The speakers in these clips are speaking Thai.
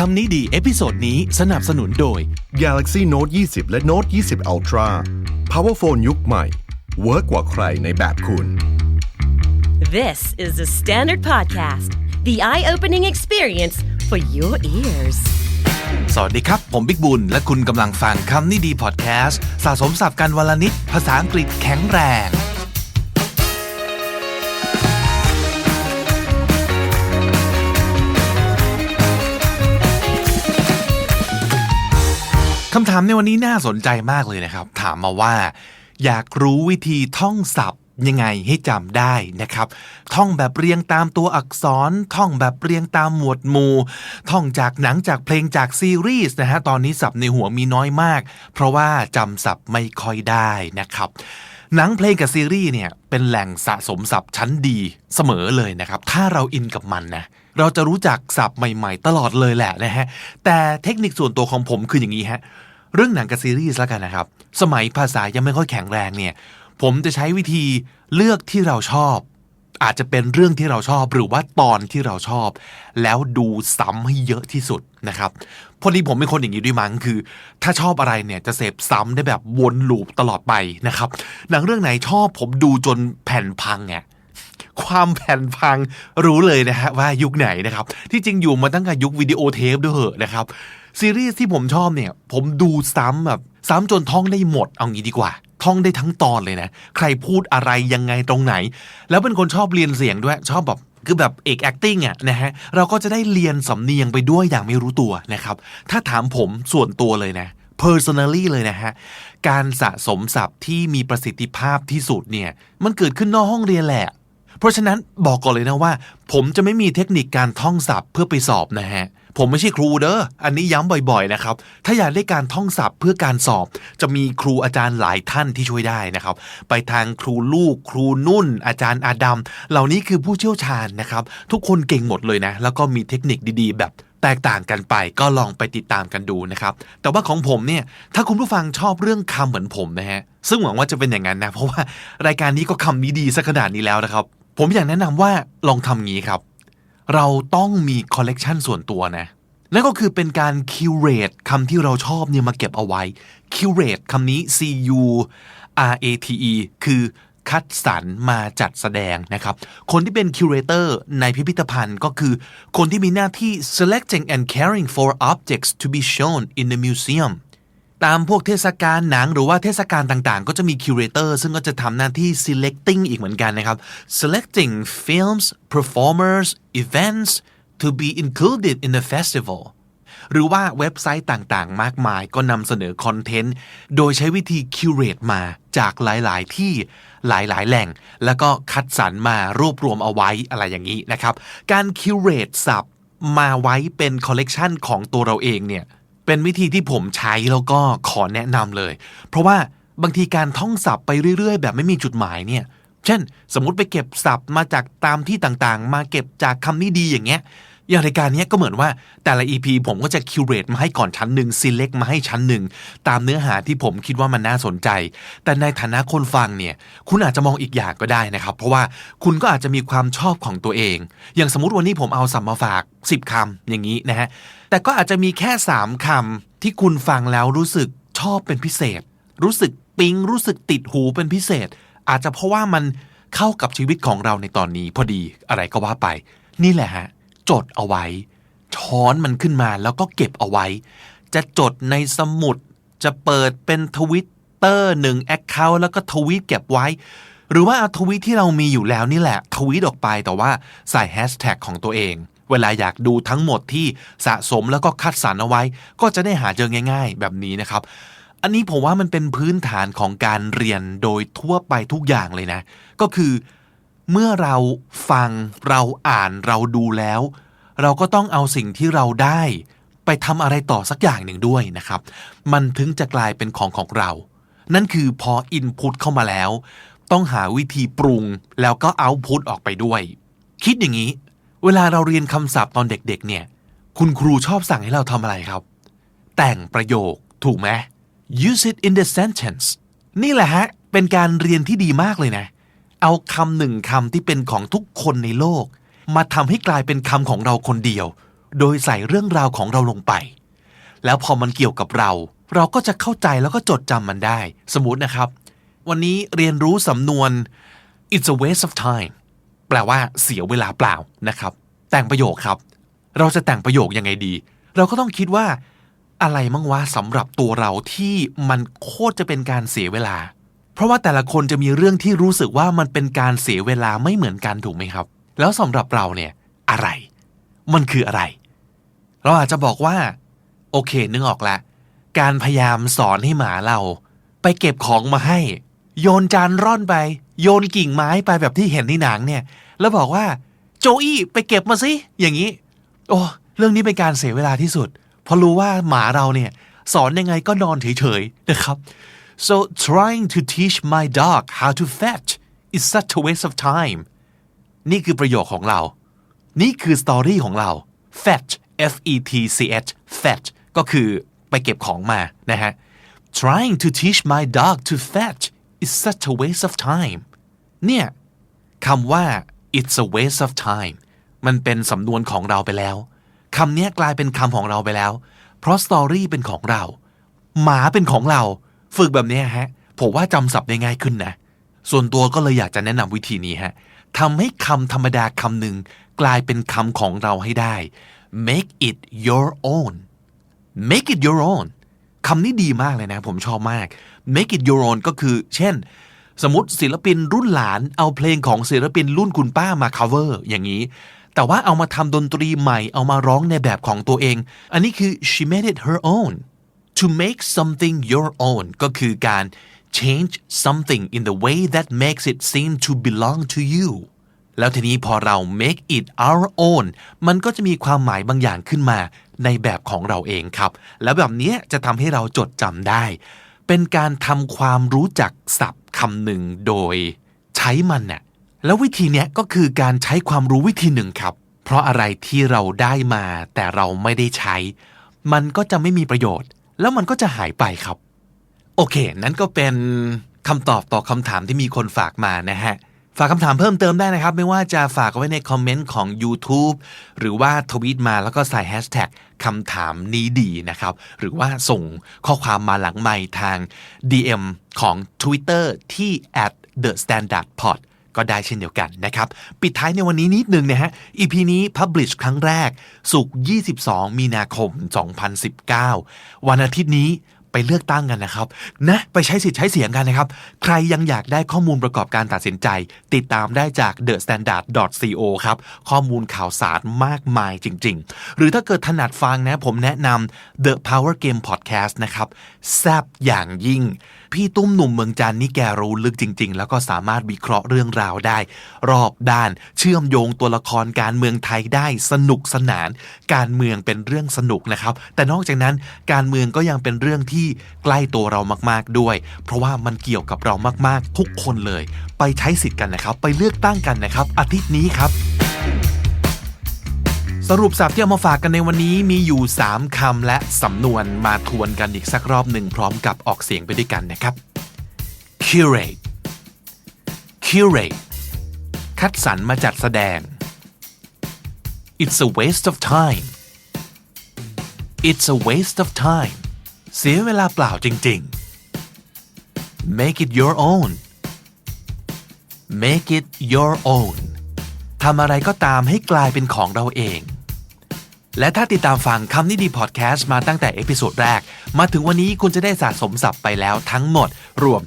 คำนี้ดีเอพิโซดนี้สนับสนุนโดย Galaxy Note 20 และ Note 20 Ultra Powerphone ยุคใหม่เวิร์กกว่าใครในแบบคุณ This is the Standard Podcast, the eye opening experience for your ears. สวัสดีครับ ผมบิ๊กบุญ และคุณกำลังฟังคำนี้ดีพอดแคสต์สะสมสับกันวลนิดภาษาอังกฤษแข็งแรง คำถามในวันนี้น่าสนใจมากเลยนะครับ ถามมาว่า อยากรู้วิธีท่องศัพท์ยังไงให้จำได้นะครับ ท่องแบบเรียงตามตัวอักษร ท่องแบบเรียงตามหมวดหมู่ ท่องจากหนังจากเพลงจากซีรีส์นะฮะ ตอนนี้ศัพท์ในหัวมีน้อยมาก เพราะว่าจำศัพท์ไม่ค่อยได้นะครับ หนังเพลงกับซีรีส์เนี่ยเป็นแหล่งสะสมศัพท์ชั้นดีเสมอเลยนะครับ ถ้าเราอินกับมันนะเราจะรู้จักศัพท์ใหม่ ๆ ตลอดเลยแหละนะฮะ แต่เทคนิคส่วนตัวของผมคืออย่างนี้ฮะ เรื่องหนังกับซีรีส์แล้วกันนะครับ สมัยภาษายังไม่ค่อยแข็งแรงเนี่ย ผมจะใช้วิธีเลือกที่เราชอบ อาจจะเป็นเรื่องที่เราชอบหรือว่าตอนที่เราชอบ แล้วดูซ้ำให้เยอะที่สุดนะครับพอดีผมเป็นคนอย่างนี้ด้วยมั้งคือ ถ้าชอบอะไรเนี่ยจะเสพซ้ำได้แบบวนลูปตลอดไปนะครับ หนังเรื่องไหนชอบผมดูจนแผ่นพังไงความแผ่นพังรู้เลยนะฮะว่ายุคไหนนะครับ ที่จริงอยู่มาตั้งแต่ยุควิดีโอเทปด้วยเหอะนะครับ ซีรีส์ที่ผมชอบเนี่ย ผมดูซ้ำแบบซ้ำจนท่องได้หมดเอางี้ดีกว่า ท่องได้ทั้งตอนเลยนะ ใครพูดอะไรยังไงตรงไหน แล้วเป็นคนชอบเรียนเสียงด้วย ชอบแบบคือแบบเอก acting อะนะฮะ เราก็จะได้เรียนสำเนียงไปด้วยอย่างไม่รู้ตัวนะครับ ถ้าถามผมส่วนตัวเลยนะ personally เลยนะฮะ การสะสมศัพท์ที่มีประสิทธิภาพที่สุดเนี่ย มันเกิดขึ้นนอกห้องเรียนแหละ เพราะฉะนั้นบอกก่อนเลยนะว่า ผมจะไม่มีเทคนิคการท่องศัพท์เพื่อไปสอบนะฮะ ผมไม่ใช่ครูเด้ออันนี้ย้ำบ่อยๆนะครับ ถ้าอยากได้การท่องศัพท์เพื่อการสอบ จะมีครูอาจารย์หลายท่านที่ช่วยได้นะครับ ไปทางครูลูก ครูนุ่น อาจารย์อาดัมเหล่านี้คือผู้เชี่ยวชาญนะครับ ทุกคนเก่งหมดเลยนะ แล้วก็มีเทคนิคดีๆ แบบแตกต่างกันไปก็ลองไปติดตามกันดูนะครับ แต่ว่าของผมเนี่ย ถ้าคุณผู้ฟังชอบเรื่องคำเหมือนผมนะฮะ ซึ่งหวังว่าจะเป็นอย่างนั้นนะ เพราะว่ารายการนี้ก็คำนี้ดีสักขนาดนี้แล้วนะครับ ผมอยากแนะนำว่าลองทำงี้ครับ เราต้องมีคอลเลกชันส่วนตัวนะ นั่นก็คือเป็นการคิวเรตคำที่เราชอบเนี่ยมาเก็บเอาไว้คิวเรตคำนี้ C U R A T E คือคัดสรรมาจัดแสดงนะครับ คนที่เป็นคิวเรเตอร์ในพิพิธภัณฑ์ก็คือ คนที่มีหน้าที่ selecting and caring for objects to be shown in the museum ตามพวกเทศกาลหนังหรือว่าเทศกาลต่างๆ ก็จะมีคิวเรเตอร์ซึ่งก็จะทำหน้าที่ selecting อีกเหมือนกันนะครับ selecting films performers events to be included in the festival หรือว่าเว็บไซต์ต่างๆ มากมายก็นำเสนอคอนเทนต์ โดยใช้วิธีคิวเรตมาจากหลายๆ ที่หลายๆ แหล่ง แล้วก็คัดสรรมารวบรวมเอาไว้อะไรอย่างนี้นะครับ การคิวเรตศัพท์มาไว้เป็นคอลเลกชันของตัวเราเองเนี่ย เป็นวิธีที่ผมใช้แล้วก็ขอแนะนำเลย เพราะว่าบางทีการท่องศัพท์ไปเรื่อย ๆ แบบไม่มีจุดหมายเนี่ย เช่น สมมติไปเก็บศัพท์มาจากตามที่ต่างๆ มาเก็บจากคำนี้ดีอย่างเงี้ย อย่างรายการนี้ก็เหมือนว่าแต่ละ EP ผมก็จะคิวเรตมาให้ก่อนชั้นหนึ่ง select มาให้ชั้นหนึ่งตามเนื้อหาที่ผมคิดว่ามันน่าสนใจ แต่ในฐานะคนฟังเนี่ย คุณอาจจะมองอีกอย่างก็ได้นะครับ เพราะว่าคุณก็อาจจะมีความชอบของตัวเอง อย่างสมมติวันนี้ผมเอาสัมมาฝาก 10คำอย่างนี้นะฮะแต่ก็อาจจะมีแค่ 3คำที่คุณฟังแล้วรู้สึกชอบเป็นพิเศษ รู้สึกปิ๊งรู้สึกติดหูเป็นพิเศษ อาจจะเพราะว่ามันเข้ากับชีวิตของเราในตอนนี้พอดีอะไรก็ว่าไป นี่แหละฮะ จดเอาไว้ ช้อนมันขึ้นมาแล้วก็เก็บเอาไว้ จะจดในสมุด จะเปิดเป็นทวิตเตอร์หนึ่งแอคเคาท์แล้วก็ทวีตเก็บไว้ หรือว่าเอาทวีตที่เรามีอยู่แล้วนี่แหละ ทวีตออกไปแต่ว่าใส่แฮชแท็กของตัวเอง เวลาอยากดูทั้งหมดที่สะสมแล้วก็คัดสรรเอาไว้ ก็จะได้หาเจอง่าย ๆ แบบนี้นะครับ อันนี้ผมว่ามันเป็นพื้นฐานของการเรียนโดยทั่วไปทุกอย่างเลยนะ ก็คือเมื่อเราฟังเราอ่านเราดูแล้ว เราก็ต้องเอาสิ่งที่เราได้ไปทำอะไรต่อสักอย่างหนึ่งด้วยนะครับ มันถึงจะกลายเป็นของของเรา นั่นคือพออินพุตเข้ามาแล้ว ต้องหาวิธีปรุงแล้วก็เอาพุตออกไปด้วย คิดอย่างนี้ เวลาเราเรียนคำศัพท์ตอนเด็กๆ เนี่ย คุณครูชอบสั่งให้เราทำอะไรครับ แต่งประโยคถูกไหม use it in the sentence นี่แหละฮะ เป็นการเรียนที่ดีมากเลยนะ เอาคำหนึ่งคำที่เป็นของทุกคนในโลก มาทำให้กลายเป็นคำของเราคนเดียว โดยใส่เรื่องราวของเราลงไป แล้วพอมันเกี่ยวกับเรา เราก็จะเข้าใจแล้วก็จดจำมันได้ สมมตินะครับ วันนี้เรียนรู้สำนวน it's a waste of time แปลว่าเสียเวลาเปล่านะครับ แต่งประโยคครับ เราจะแต่งประโยคยังไงดี เราก็ต้องคิดว่าอะไรมั่งวะสำหรับตัวเราที่มันโคตรจะเป็นการเสียเวลา เพราะว่าแต่ละคนจะมีเรื่องที่รู้สึกว่ามันเป็นการเสียเวลาไม่เหมือนกันถูกไหมครับ แล้วสำหรับเราเนี่ยอะไร มันคืออะไร เราอาจจะบอกว่า โอเคนึกออกละ การพยายามสอนให้หมาเรา ไปเก็บของมาให้ โยนจานร่อนไป โยนกิ่งไม้ไปแบบที่เห็นในหนังเนี่ย แล้วบอกว่า โจอี้ไปเก็บมาสิอย่างนี้ โอ้เรื่องนี้เป็นการเสียเวลาที่สุด เพราะรู้ว่าหมาเราเนี่ย สอนยังไงก็นอนเฉยๆนะครับ so trying to teach my dog how to fetch is such a waste of time นี่คือประโยคของเรา นี่คือสตอรี่ของเรา fetch f e t c h fetch ก็คือไปเก็บของมานะฮะ trying to teach my dog to fetch is such a waste of time เนี่ยคำว่า it's a waste of time มันเป็นสำนวนของเราไปแล้วคำนี้กลายเป็นคำของเราไปแล้ว เพราะสตอรี่เป็นของเรา หมาเป็นของเรา ฝึกแบบนี้ฮะ ผมว่าจำศัพท์ได้ง่ายขึ้นนะ ส่วนตัวก็เลยอยากจะแนะนำวิธีนี้ฮะ ทำให้คำธรรมดาคำหนึ่งกลายเป็นคำของเราให้ได้ make it your own make it your own คำนี้ดีมากเลยนะผมชอบมาก make it your own ก็คือ เช่น สมมติศิลปินรุ่นหลานเอาเพลงของศิลปินรุ่นคุณป้ามา cover อย่างนี้ แต่ว่าเอามาทำดนตรีใหม่เอามาร้องในแบบของตัวเอง อันนี้คือ she made it her own to make something your own ก็คือการ change something in the way that makes it seem to belong to you แล้วทีนี้พอเรา make it our own มันก็จะมีความหมายบางอย่างขึ้นมาในแบบของเราเองครับ แล้วแบบนี้จะทำให้เราจดจำได้ เป็นการทำความรู้จักศัพท์คำหนึ่งโดย ใช้มันน่ะแล้ววิธีเนี้ยก็คือการใช้ความรู้วิธีหนึ่งครับ เพราะอะไรที่เราได้มาแต่เราไม่ได้ใช้ มันก็จะไม่มีประโยชน์ แล้วมันก็จะหายไปครับ โอเค นั้นก็เป็นคำตอบต่อคำถามที่มีคนฝากมานะฮะ ฝากคำถามเพิ่มเติมได้นะครับ ไม่ว่าจะฝากไว้ในคอมเมนต์ของ YouTube หรือว่าทวีตมาแล้วก็ใส่แฮชแท็กคำถามนี้ดีนะครับ หรือว่าส่งข้อความมาหลังไมค์ทาง DM ของ Twitter ที่ at the standard pod ก็ได้เช่นเดียวกันนะครับ ปิดท้ายในวันนี้นิดนึงนะฮะ EP นี้ Publish ครั้งแรก สุก22 มีนาคม 2019 วันอาทิตย์นี้ ไปเลือกตั้งกันนะครับนะไปใช้สิทธิ์ใช้เสียงกันนะครับ ใครยังอยากได้ข้อมูลประกอบการตัดสินใจ ติดตามได้จาก the standard co ครับข้อมูลข่าวสารมากมายจริง ๆ หรือถ้าเกิดถนัดฟังนะผมแนะนำ the power game podcast นะครับแซบอย่างยิ่ง พี่ตุ้มหนุ่มเมืองจันนี่แกรู้ลึกจริง ๆ แล้วก็สามารถวิเคราะห์เรื่องราวได้ รอบด้านเชื่อมโยงตัวละครการเมืองไทยได้สนุกสนาน การเมืองเป็นเรื่องสนุกนะครับแต่นอกจากนั้นการเมืองก็ยังเป็นเรื่องที่ใกล้ตัวเรามากๆด้วย เพราะว่ามันเกี่ยวกับเรามากๆ ทุกคนเลย ไปใช้สิทธิ์กันนะครับ ไปเลือกตั้งกันนะครับ อาทิตย์นี้ครับ สรุปสับที่เอามาฝากกันในวันนี้มีอยู่ 3คำและสำนวนมาทวนกันอีกสักรอบหนึ่งพร้อมกับออกเสียงไปด้วยกันนะครับ curate curate คัดสรรมาจัดแสดง it's a waste of time it's a waste of time เสียเวลาเปล่าจริง ๆ make it your own make it your own ทำอะไรก็ตามให้กลายเป็นของเราเอง และถ้าติดตามฟังคำนี้ดีพอดแคสต์มาตั้งแต่เอพิโซดแรก มาถึงวันนี้คุณจะได้สะสมศัพท์ไปแล้วทั้งหมด รวม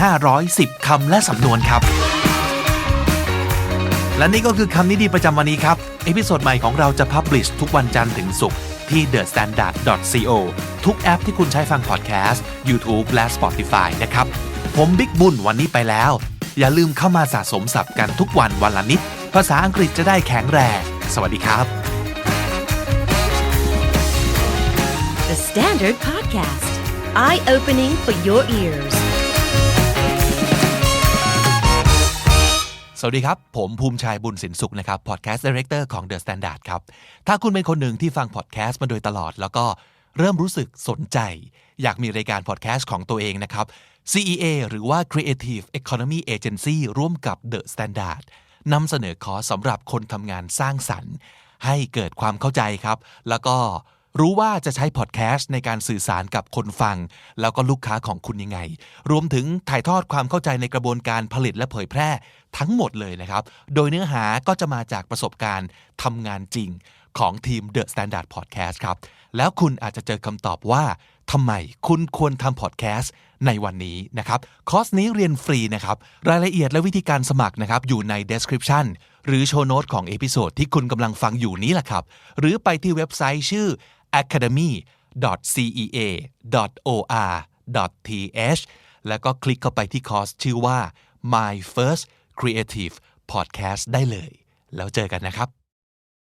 1,510 คำและสำนวนครับ และนี่ก็คือคำนี้ดีประจำวันนี้ครับ เอพิโซดใหม่ของเราจะพับลิชทุกวันจันทร์ถึงศุกร์ ที่ the standard co ทุกแอปที่คุณใช้ฟังพอดแคสต์ YouTube และ Spotify นะครับ ผมบิ๊กบุญวันนี้ไปแล้ว อย่าลืมเข้ามาสะสมศัพท์กันทุกวันวันละนิด ภาษาอังกฤษจะได้แข็งแรง สวัสดีครับ The Standard Podcast, eye opening for your ears. สวัสดีครับ ผมภูมิชัยบุญสินสุขนะครับ Podcast Director ของ The Standard ครับ ถ้าคุณเป็นคนหนึ่งที่ฟัง podcast มาโดยตลอด แล้วก็เริ่มรู้สึกสนใจ อยากมีรายการ podcast ของตัวเองนะครับ CEA หรือว่า Creative Economy Agency ร่วมกับ The Standard นำเสนอคอร์สสำหรับคนทำงานสร้างสรรค์ ให้เกิดความเข้าใจครับ แล้วก็ รู้ว่าจะใช้พอดแคสต์ในการสื่อสารกับคนฟัง แล้วก็ลูกค้าของคุณยังไง รวมถึงถ่ายทอดความเข้าใจในกระบวนการผลิตและเผยแพร่ทั้งหมดเลยนะครับ โดยเนื้อหาก็จะมาจากประสบการณ์ทำงานจริงของทีม The Standard Podcast ครับ แล้วคุณอาจจะเจอคำตอบว่าทำไมคุณควรทำพอดแคสต์ในวันนี้นะครับ คอร์สนี้เรียนฟรีนะครับ รายละเอียดและวิธีการสมัครนะครับอยู่ใน description หรือโชว์โน้ตของเอพิโซดที่คุณกำลังฟังอยู่นี้แหละครับ หรือไปที่เว็บไซต์ชื่อ academy.cea.or.th แล้วก็คลิกเข้าไปที่คอร์สชื่อว่า My First Creative Podcast ได้เลย แล้วเจอกันนะครับ